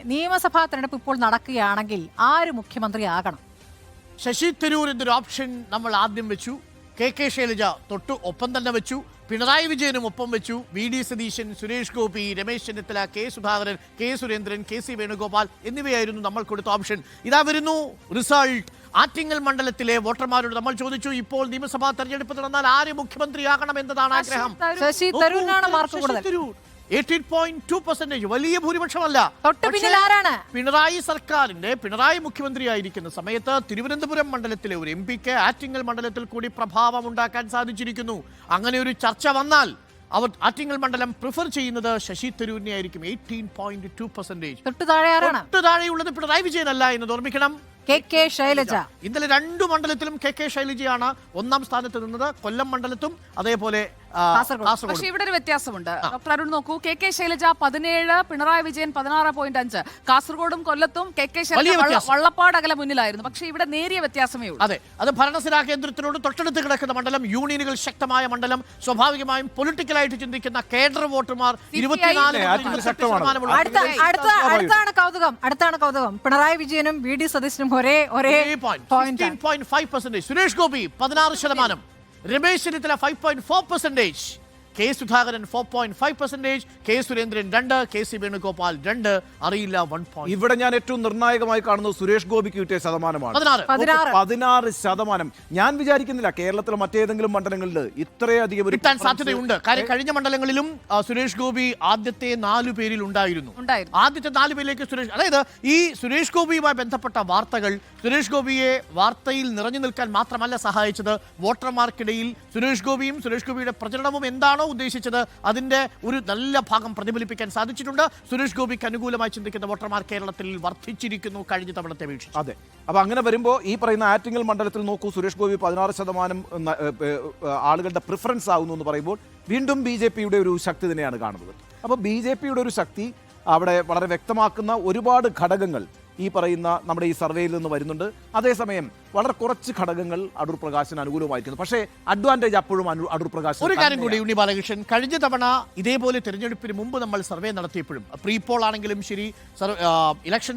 നിയമസഭാ തെരഞ്ഞെടുപ്പ് ഇപ്പോൾ നടക്കുകയാണെങ്കിൽ ആര് മുഖ്യമന്ത്രി ആകണം ശശി തരൂർ എന്നൊരു ഓപ്ഷൻ നമ്മൾ ആദ്യം വെച്ചു. കെ കെ ശൈലജ തൊട്ട് ഒപ്പം തന്നെ വെച്ചു. പിണറായി വിജയനും ഒപ്പം വെച്ചു. V D Satheesan Suresh Gopi Ramesh Chennithala K Sudhakaran K Surendran K C Venugopal എന്നിവയായിരുന്നു നമ്മൾ കൊടുത്ത ഓപ്ഷൻ ഇതാ വരുന്നു റിസൾട്ട് ആറ്റിങ്ങൽ മണ്ഡലത്തിലെ വോട്ടർമാരോട് നമ്മൾ ചോദിച്ചു ഇപ്പോൾ നിയമസഭാ തെരഞ്ഞെടുപ്പ് നടന്നാൽ ആര് മുഖ്യമന്ത്രിയാകണം എന്നതാണ് ആഗ്രഹം? ശശി തരൂരിനാണ് മാർക്ക് കൂടുതൽ. എയ്റ്റീൻ പോയിന്റ് ടു പെർസെന്റേജ് വലിയ ഭൂരിപക്ഷമല്ല. ആരാണ് പിണറായി സർക്കാരിന്റെ പിണറായി മുഖ്യമന്ത്രിയായിരിക്കുന്ന സമയത്ത് തിരുവനന്തപുരം മണ്ഡലത്തിലെ ഒരു എം പിക്ക് ആറ്റിങ്ങൽ മണ്ഡലത്തിൽ കൂടി പ്രഭാവം ഉണ്ടാക്കാൻ സാധിച്ചിരിക്കുന്നു. അങ്ങനെ ഒരു ചർച്ച വന്നാൽ അവർ ആറ്റിങ്ങൽ മണ്ഡലം പ്രിഫർ ചെയ്യുന്നത് ശശി തരൂരിനെ ആയിരിക്കും എയ്റ്റീൻ പോയിന്റ് ടു പെർസെന്റേജ് തൊട്ട് താഴെയുള്ളത് പിണറായി വിജയനല്ല എന്ന് ഓർമ്മിക്കണം. K K Shailaja. ഇന്നലെ രണ്ടു മണ്ഡലത്തിലും കെ കെ ശൈലജയാണ് ഒന്നാം സ്ഥാനത്ത് നിന്നത്. കൊല്ലം മണ്ഡലത്തും അതേപോലെ കാസർഗോഡ്. പക്ഷേ ഇവിടെ ഒരു വ്യത്യാസമുണ്ട്. ഡോക്ടർ അരുൺ നോക്കൂ കെ കെ ശൈലജ പതിനേഴ് പിണറായി വിജയൻ പതിനാറ് പോയിന്റ് അഞ്ച്. കാസർഗോഡും കൊല്ലത്തും കെ കെ ശൈലജ വലിയ വള്ള- വ്യത്യാസം. വള്ളപ്പാട് അകലെ മുന്നിലായിരുന്നു. പക്ഷെ ഇവിടെ നേരിയ വ്യത്യാസമേ ഉള്ളൂ. അതെ അത് ഭരണസിരാ കേന്ദ്രത്തിനോട് തൊട്ടടുത്ത് കിടക്കുന്ന മണ്ഡലം യൂണിയനുകൾ ശക്തമായ മണ്ഡലം സ്വാഭാവികമായും പൊളിറ്റിക്കലായിട്ട് ചിന്തിക്കുന്ന കേഡർ വോട്ടർമാർ ഇരുപത്തിനാല് മുതൽ ആറ്റിങ്ങൽ ഇരുപത്തെട്ട് ശക്തമാണ്. ശതമാനമുള്ള അടുത്ത അടുത്ത അടുത്താണ് കൗതുകം. അടുത്താണ് കൗതുകം. പിണറായി വിജയനും വി ഡി സതീശനും ഒരേ ഒരേ പോയിന്റ് സുരേഷ് ഗോപി പതിനാറ് ശതമാനം. Ramesh Chennithala five point four percentage K Sudhakaran four point five percentage K Surendran രണ്ട് കെ സി വേണുഗോപാൽ രണ്ട് അറിയില്ല വൺ പോയിന്റ് ഇവിടെ ഞാൻ ഏറ്റവും നിർണായകമായി കാണുന്നത് സുരേഷ് ഗോപിക്ക് കിട്ടിയ ശതമാനമാണ്. പതിനാറ്. ശതമാനം. ഞാൻ വിചാരിക്കുന്നില്ല കേരളത്തിലെ മറ്റേതെങ്കിലും മണ്ഡലങ്ങളിൽ ഇത്രയധികം ഒരു കിട്ടാൻ സാധ്യതയുണ്ട്. കാര്യം കഴിഞ്ഞ മണ്ഡലങ്ങളിലും സുരേഷ് ഗോപി ആദ്യത്തെ നാലു പേരിൽ ഉണ്ടായിരുന്നു. ഉണ്ടായിരുന്നു. ആദ്യത്തെ നാല് പേരിലേക്ക് സുരേഷ് അതായത് ഈ സുരേഷ് ഗോപിയുമായി ബന്ധപ്പെട്ട വാർത്തകൾ സുരേഷ് ഗോപിയെ വാർത്തയിൽ നിറഞ്ഞു നിൽക്കാൻ മാത്രമല്ല സഹായിച്ചത് വോട്ടർമാർക്കിടയിൽ സുരേഷ് ഗോപിയും സുരേഷ് ഗോപിയുടെ പ്രചരണവും എന്താണോ ഉദ്ദേശിച്ചത് അതിന്റെ ഒരു നല്ല ഭാഗം പ്രതിഫലിപ്പിക്കാൻ സാധിച്ചിട്ടുണ്ട്. സുരേഷ് ഗോപിക്ക് അനുകൂലമായി ചിന്തിക്കുന്ന വോട്ടർമാർ കേരളത്തിൽ വർദ്ധിച്ചിരിക്കുന്നു കഴിഞ്ഞ തവണത്തെ വീക്ഷിച്ചു അതെ. അപ്പോൾ അങ്ങനെ വരുമ്പോൾ ഈ പറയുന്ന ആറ്റിങ്ങൽ മണ്ഡലത്തിൽ നോക്കൂ സുരേഷ് ഗോപി പതിനാറ് ശതമാനം ആളുകളുടെ പ്രിഫറൻസ് ആകുന്നു എന്ന് പറയുമ്പോൾ വീണ്ടും ബി ജെ പിയുടെ ഒരു ശക്തി തന്നെയാണ് കാണുന്നത്. അപ്പോൾ ബി ജെ പിയുടെ ഒരു ശക്തി അവിടെ വളരെ വ്യക്തമാക്കുന്ന ഒരുപാട് ഘടകങ്ങൾ ഈ പറയുന്ന നമ്മുടെ ഈ സർവേയിൽ നിന്ന് വരുന്നുണ്ട്. അതേസമയം വളരെ കുറച്ച് ഘടകങ്ങൾ അടൂർ പ്രകാശിന് അനുകൂലമായിരിക്കുന്നു. പക്ഷേ അഡ്വാന്റേജ് അപ്പോഴും അടൂർ പ്രകാശ് ഒരു കാര്യം കൂടി ഉണ്ണി ബാലകൃഷ്ണൻ കഴിഞ്ഞ തവണ ഇതേപോലെ തിരഞ്ഞെടുപ്പിന് മുമ്പ് നമ്മൾ സർവേ നടത്തിയപ്പോഴും പ്രീ പോൾ ആണെങ്കിലും ശരി ഇലക്ഷൻ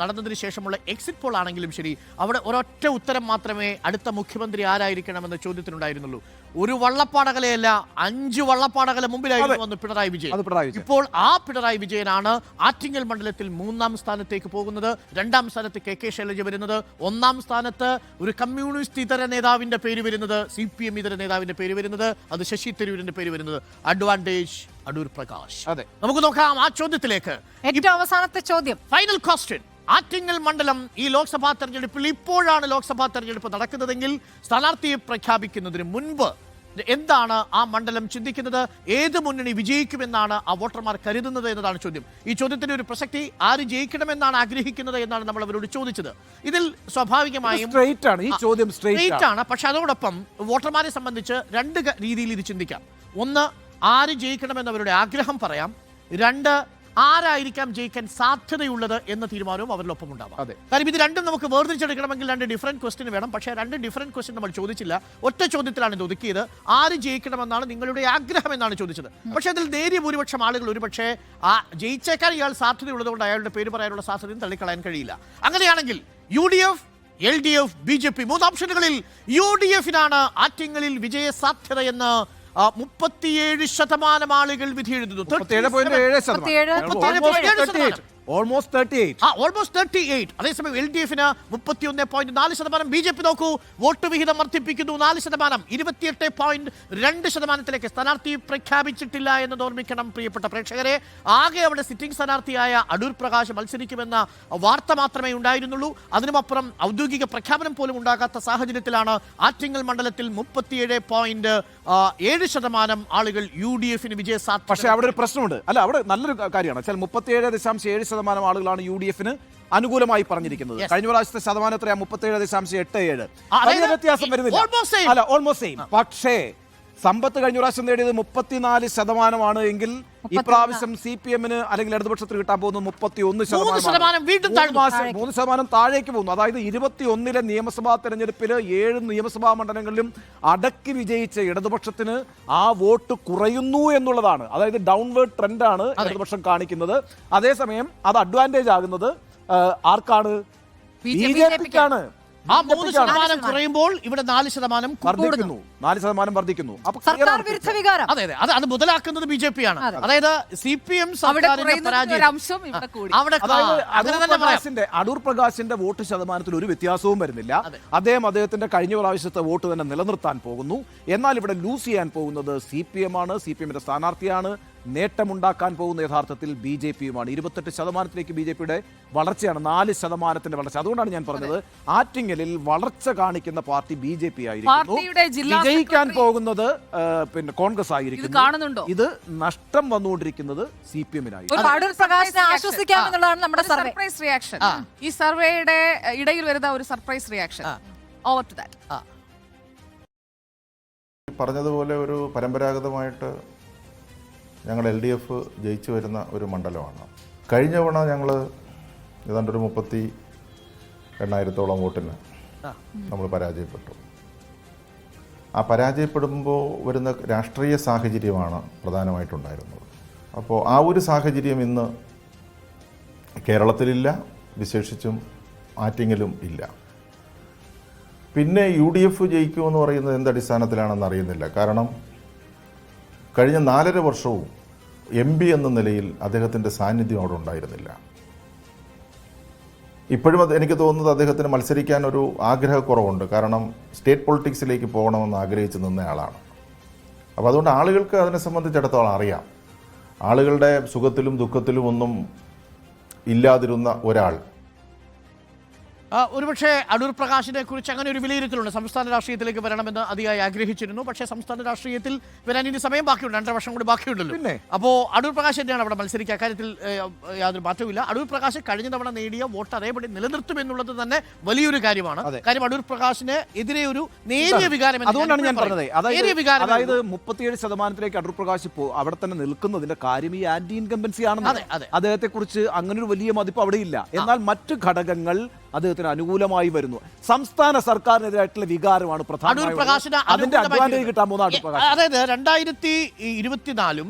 നടന്നതിന് ശേഷമുള്ള എക്സിറ്റ് പോൾ ആണെങ്കിലും ശരി അവിടെ ഒരൊറ്റ ഉത്തരം മാത്രമേ അടുത്ത മുഖ്യമന്ത്രി ആരായിരിക്കണമെന്ന ചോദ്യത്തിനുണ്ടായിരുന്നുള്ളൂ. ഒരു വള്ളപ്പാടകലയല്ല അഞ്ച് വള്ളപ്പാടകല മുമ്പിലായിരുന്നു വന്നു പിണറായി വിജയൻ. പിണറായി വിജയൻ. ഇപ്പോൾ ആ പിണറായി വിജയനാണ് ആറ്റിങ്ങൽ മണ്ഡലത്തിൽ മൂന്നാം സ്ഥാനത്തേക്ക് പോകുന്നത് രണ്ടാം സ്ഥാനത്ത് കെ കെ ശൈലജ വരുന്നത് ഒന്നാം സ്ഥാനത്ത് ഒരു കമ്മ്യൂണിസ്റ്റ് ഇതര നേതാവിന്റെ പേര് വരുന്നത് സി പി എം ഇതര നേതാവിന്റെ പേര് വരുന്നത് അത് ശശി തരൂരിന്റെ പേര് വരുന്നത് അഡ്വാന്റേജ് അടൂർ പ്രകാശ്. അതെ. നമുക്ക് നോക്കാം ആ ചോദ്യത്തിലേക്ക്. ഏറ്റവും അവസാനത്തെ ചോദ്യം. ഫൈനൽ ക്വസ്റ്റ്യൻ ആറ്റിങ്ങൽ മണ്ഡലം ഈ ലോക്സഭാ തെരഞ്ഞെടുപ്പിൽ ഇപ്പോഴാണ് ലോക്സഭാ തെരഞ്ഞെടുപ്പ് നടക്കുന്നതെങ്കിൽ സ്ഥാനാർത്ഥിയെ പ്രഖ്യാപിക്കുന്നതിന് മുൻപ് എന്താണ് ആ മണ്ഡലം ചിന്തിക്കുന്നത്? ഏത് മുന്നണി വിജയിക്കുമെന്നാണ് ആ വോട്ടർമാർ കരുതുന്നത് എന്നതാണ് ചോദ്യം. ഈ ചോദ്യത്തിന്റെ ഒരു പ്രസക്തി ആര് ജയിക്കണമെന്നാണ് ആഗ്രഹിക്കുന്നത് എന്നാണ് നമ്മൾ അവരോട് ചോദിച്ചത്. ഇതിൽ സ്വാഭാവികമായും ഈ ചോദ്യം സ്ട്രേറ്റ് ആണ്. പക്ഷെ അതോടൊപ്പം വോട്ടർമാരെ സംബന്ധിച്ച് രണ്ട് രീതിയിൽ ഇത് ചിന്തിക്കാം. ഒന്ന് ആര് ജയിക്കണമെന്ന് അവരുടെ ആഗ്രഹം പറയാം. രണ്ട് ആരായിരിക്കാം ജയിക്കാൻ സാധ്യതയുള്ളത് എന്ന തീരുമാനവും അവരിലൊപ്പം ഉണ്ടാവാം. അതെ. കാര്യം ഇത് രണ്ടും നമുക്ക് വേർതിരിച്ചെടുക്കണമെങ്കിൽ രണ്ട് ഡിഫറെന്റ് ക്വസ്റ്റിന് വേണം. പക്ഷേ രണ്ട് ഡിഫറെന്റ് ക്വസ്റ്റ്യൻ നമ്മൾ ചോദിച്ചില്ല. ഒറ്റ ചോദ്യത്തിലാണ് ഇത് ഒതുക്കിയത്. ആര് ജയിക്കണമെന്നാണ് നിങ്ങളുടെ ആഗ്രഹം എന്നാണ് ചോദിച്ചത്. പക്ഷേ അതിൽ നേരിയ ഭൂരിപക്ഷം ആളുകൾ ഒരുപക്ഷെ ആ ജയിച്ചേക്കാൻ ഇയാൾ സാധ്യതയുള്ളതുകൊണ്ട് അയാളുടെ പേര് പറയാനുള്ള സാധ്യതയും തള്ളിക്കളയാൻ കഴിയില്ല. അങ്ങനെയാണെങ്കിൽ U D F L D F B J P മൂന്ന് ഓപ്ഷനുകളിൽ യു ഡി എഫിനാണ് ആറ്റിങ്ങളിൽ വിജയ സാധ്യതയെന്ന് മുപ്പത്തിയേഴ് ശതമാനം ആളുകൾ വിധി എഴുതുന്നു. ഓൾമോസ്റ്റ് തേർട്ടി എയ്റ്റ് ആ ഓൾമോസ്റ്റ് തേർട്ടി എയ്റ്റ് അതേസമയം എൽ ഡി എഫിന് മുപ്പത്തി ഒന്ന് പോയിന്റ് നാല് ശതമാനം ബി ജെ പി നോക്കൂ. വോട്ട് വിഹിതം വർദ്ധിപ്പിക്കുന്നു നാല് ശതമാനം. ഇരുപത്തിയെട്ട് പോയിന്റ് രണ്ട് ശതമാനത്തിലേക്ക് സ്ഥാനാർത്ഥി പ്രഖ്യാപിച്ചിട്ടില്ല എന്ന് ഓർമ്മിക്കണം പ്രിയപ്പെട്ട പ്രേക്ഷകരെ. ആകെ അവിടെ സിറ്റിംഗ് സ്ഥാനാർത്ഥിയായ അടൂർ പ്രകാശ് മത്സരിക്കുമെന്ന വാർത്ത മാത്രമേ ഉണ്ടായിരുന്നുള്ളൂ. അതിനുമപ്പുറം ഔദ്യോഗിക പ്രഖ്യാപനം പോലും ഉണ്ടാകാത്ത സാഹചര്യത്തിലാണ് ആറ്റിങ്ങൽ മണ്ഡലത്തിൽ മുപ്പത്തിയേഴ് പോയിന്റ് ഏഴ് ശതമാനം ആളുകൾ യു ഡി എഫിന് വിജയ പക്ഷേ അവിടെ ഒരു പ്രശ്നമുണ്ട്. അല്ല അവിടെ നല്ലൊരു കാര്യമാണ്. വെച്ചാൽ മുപ്പത്തിയേഴ് ദശാംശം ഏഴ് ശതമാനം ആളുകളാണ് യു ഡി എഫിന് അനുകൂലമായി പറഞ്ഞിരിക്കുന്നത്. കഴിഞ്ഞ പ്രാവശ്യത്തെ ശതമാനം എത്രയാ? മുപ്പത്തേഴ് ദശാംശം എട്ട് ഏഴ്. വ്യത്യാസം വരുന്നില്ല. അല്ല ഓൾമോസ്റ്റ് സെയിം പക്ഷേ സമ്പത്ത് കഴിഞ്ഞ പ്രാവശ്യം നേടിയത് മുപ്പത്തിനാല് ശതമാനമാണ് എങ്കിൽ ഇപ്രാവശ്യം സി പി എമ്മിന് അല്ലെങ്കിൽ ഇടതുപക്ഷത്തിന് കിട്ടാൻ പോകുന്നത് മുപ്പത്തി ഒന്ന് ശതമാനം. മൂന്ന് ശതമാനം താഴേക്ക് പോകുന്നു. അതായത് ഇരുപത്തി ഒന്നിലെ നിയമസഭാ തെരഞ്ഞെടുപ്പിൽ ഏഴ് നിയമസഭാ മണ്ഡലങ്ങളിലും അടക്കി വിജയിച്ച ഇടതുപക്ഷത്തിന് ആ വോട്ട് കുറയുന്നു എന്നുള്ളതാണ്. അതായത് ഡൗൺവേർഡ് ട്രെൻഡാണ് ഇടതുപക്ഷം കാണിക്കുന്നത്. അതേസമയം അത് അഡ്വാന്റേജ് ആകുന്നത് ആർക്കാണ്? ബി ജെ പിക്കാണ്. ആ മൂന്ന് ശതമാനം കുറയുമ്പോൾ ഇവിടെ നാല് ശതമാനം വർദ്ധിക്കുന്നു. നാല് ശതമാനം വർദ്ധിക്കുന്നു. സർക്കാർ വിരുദ്ധ വികാരം. അതെ അതെ. അത് അത് മുതലാക്കുന്നത് ബി ജെ പി ആണ് അതായത് സി പി എം പ്രകാശിന്റെ അടൂർ പ്രകാശിന്റെ വോട്ട് ശതമാനത്തിൽ ഒരു വ്യത്യാസവും വരുന്നില്ല. അദ്ദേഹം അദ്ദേഹത്തിന്റെ കഴിഞ്ഞ പ്രാവശ്യത്തെ വോട്ട് തന്നെ നിലനിർത്താൻ പോകുന്നു. എന്നാൽ ഇവിടെ ലൂസ് ചെയ്യാൻ പോകുന്നത് സി പി എം ആണ് സി പി എമ്മിന്റെ സ്ഥാനാർത്ഥിയാണ് നേട്ടമുണ്ടാക്കാൻ പോകുന്ന യഥാർത്ഥത്തിൽ ബി ജെ പിയുമാണ്. ഇരുപത്തെട്ട് ശതമാനത്തിലേക്ക് ബി ജെ പിയുടെ വളർച്ചയാണ് നാല് ശതമാനത്തിന്റെ വളർച്ച. അതുകൊണ്ടാണ് ഞാൻ പറഞ്ഞത് ആറ്റിങ്ങലിൽ വളർച്ച കാണിക്കുന്ന പാർട്ടി ബി ജെ പി ആയിരിക്കും ആയിരിക്കുന്നു വിജയിക്കാൻ പോകുന്നത് പിന്നെ കോൺഗ്രസ് ആയിരിക്കുന്നു. ആയിരിക്കും ഇത് നഷ്ടം വന്നുകൊണ്ടിരിക്കുന്നത് സി പി എമ്മിനായിരിക്കും. ഈ സർവേയുടെ ഇടയിൽ വരുന്ന ഒരു surprise reaction over to that പറഞ്ഞതുപോലെ ഒരു പരമ്പരാഗതമായിട്ട് ഞങ്ങൾ എൽ ഡി എഫ് ജയിച്ചു വരുന്ന ഒരു മണ്ഡലമാണ്. കഴിഞ്ഞ തവണ ഞങ്ങൾ ഏതാണ്ട് ഒരു മുപ്പത്തി എണ്ണായിരത്തോളം വോട്ടിന് നമ്മൾ പരാജയപ്പെട്ടു. ആ പരാജയപ്പെടുമ്പോൾ വരുന്ന രാഷ്ട്രീയ സാഹചര്യമാണ് പ്രധാനമായിട്ടുണ്ടായിരുന്നത്. അപ്പോൾ ആ ഒരു സാഹചര്യം ഇന്ന് കേരളത്തിലില്ല വിശേഷിച്ചും ആറ്റിങ്ങിലും ഇല്ല. പിന്നെ യു ഡി എഫ് ജയിക്കുമെന്ന് പറയുന്നത് എന്ത് അടിസ്ഥാനത്തിലാണെന്ന് അറിയുന്നില്ല. കാരണം കഴിഞ്ഞ നാലര വർഷവും എം പി എന്ന നിലയിൽ അദ്ദേഹത്തിന്റെ സാന്നിധ്യം അവിടെ ഉണ്ടായിരുന്നില്ല. ഇപ്പോഴും എനിക്ക് തോന്നുന്നത് അദ്ദേഹത്തിന് മത്സരിക്കാൻ ഒരു ആഗ്രഹക്കുറവുണ്ട്. കാരണം സ്റ്റേറ്റ് പൊളിറ്റിക്സിലേക്ക് പോകണമെന്ന് ആഗ്രഹിച്ച് നിന്നയാളാണ് അപ്പോൾ അതുകൊണ്ട് ആളുകൾക്ക് അതിനെ സംബന്ധിച്ചിടത്തോളം അറിയാം. ആളുകളുടെ സുഖത്തിലും ദുഃഖത്തിലും ഒന്നും ഇല്ലാതിരുന്ന ഒരാൾ ഒരുപക്ഷെ അടൂർ പ്രകാശിനെ കുറിച്ച് അങ്ങനെ ഒരു വിലയിരുത്തലുണ്ട്. സംസ്ഥാന രാഷ്ട്രീയത്തിലേക്ക് വരണമെന്ന് അതിയായി ആഗ്രഹിച്ചിരുന്നു. പക്ഷേ സംസ്ഥാന രാഷ്ട്രീയത്തിൽ വരാൻ ഇനി സമയം ബാക്കിയുണ്ട്. രണ്ടര വർഷം കൂടി ബാക്കിയുണ്ടല്ലോ. പിന്നെ? അപ്പോൾ അടൂർ പ്രകാശ് തന്നെയാണ് അവിടെ മത്സരിക്കുക. അക്കാര്യത്തിൽ യാതൊരു മാറ്റവുമില്ല. അടൂർ പ്രകാശ് കഴിഞ്ഞ തവണ നേടിയ വോട്ട് അതേപടി നിലനിർത്തും എന്നുള്ളത് തന്നെ വലിയൊരു കാര്യമാണ്. കാര്യം അടൂർ പ്രകാശിന് എതിരെ ഒരു നേരിയ വികാരം അതുകൊണ്ടാണ് ഞാൻ പറഞ്ഞത്. അതായത് അതായത് മുപ്പത്തിയേഴ് ശതമാനത്തിലേക്ക് അടൂർ പ്രകാശ് അവിടെ തന്നെ നിൽക്കുന്നതിന്റെ കാര്യം ഈ ആന്റി ഇൻകംബൻസി ആണെന്ന് അതെ. അദ്ദേഹത്തെ കുറിച്ച് അങ്ങനെ ഒരു വലിയ മതിപ്പ് അവിടെ ഇല്ല എന്നാൽ മറ്റു ഘടകങ്ങൾ അദ്ദേഹത്തിന് അനുകൂലമായി വരുന്നു. സംസ്ഥാന സർക്കാരിനെതിരായിട്ടുള്ള വികാരമാണ് പ്രധാന പ്രധാനമായും അതിന്റെ അഡ്വാന്റേജ് കിട്ടാൻ പോകുന്ന അടൂർ ഏ, പ്രകാശ്. അതായത് രണ്ടായിരത്തി ഇരുപത്തിനാലും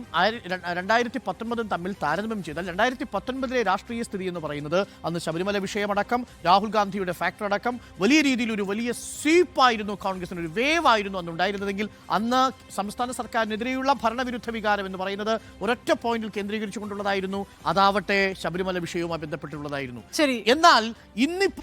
രണ്ടായിരത്തി പത്തൊൻപതും തമ്മിൽ താരതമ്യം ചെയ്താൽ രണ്ടായിരത്തി പത്തൊൻപതിലെ രാഷ്ട്രീയ സ്ഥിതി എന്ന് പറയുന്നത് അന്ന് ശബരിമല വിഷയമടക്കം രാഹുൽ ഗാന്ധിയുടെ ഫാക്ടർ അടക്കം വലിയ രീതിയിൽ ഒരു വലിയ സ്വീപ്പായിരുന്നു കോൺഗ്രസിന് ഒരു വേവ് ആയിരുന്നു അന്ന് ഉണ്ടായിരുന്നതെങ്കിൽ അന്ന് സംസ്ഥാന സർക്കാരിനെതിരെയുള്ള ഭരണവിരുദ്ധ വികാരം എന്ന് പറയുന്നത് ഒരൊറ്റ പോയിന്റിൽ കേന്ദ്രീകരിച്ചുകൊണ്ടുള്ളതായിരുന്നു. അതാവട്ടെ ശബരിമല വിഷയവുമായി ബന്ധപ്പെട്ടുള്ളതായിരുന്നു. ശരി. എന്നാൽ ഇന്നിപ്പോ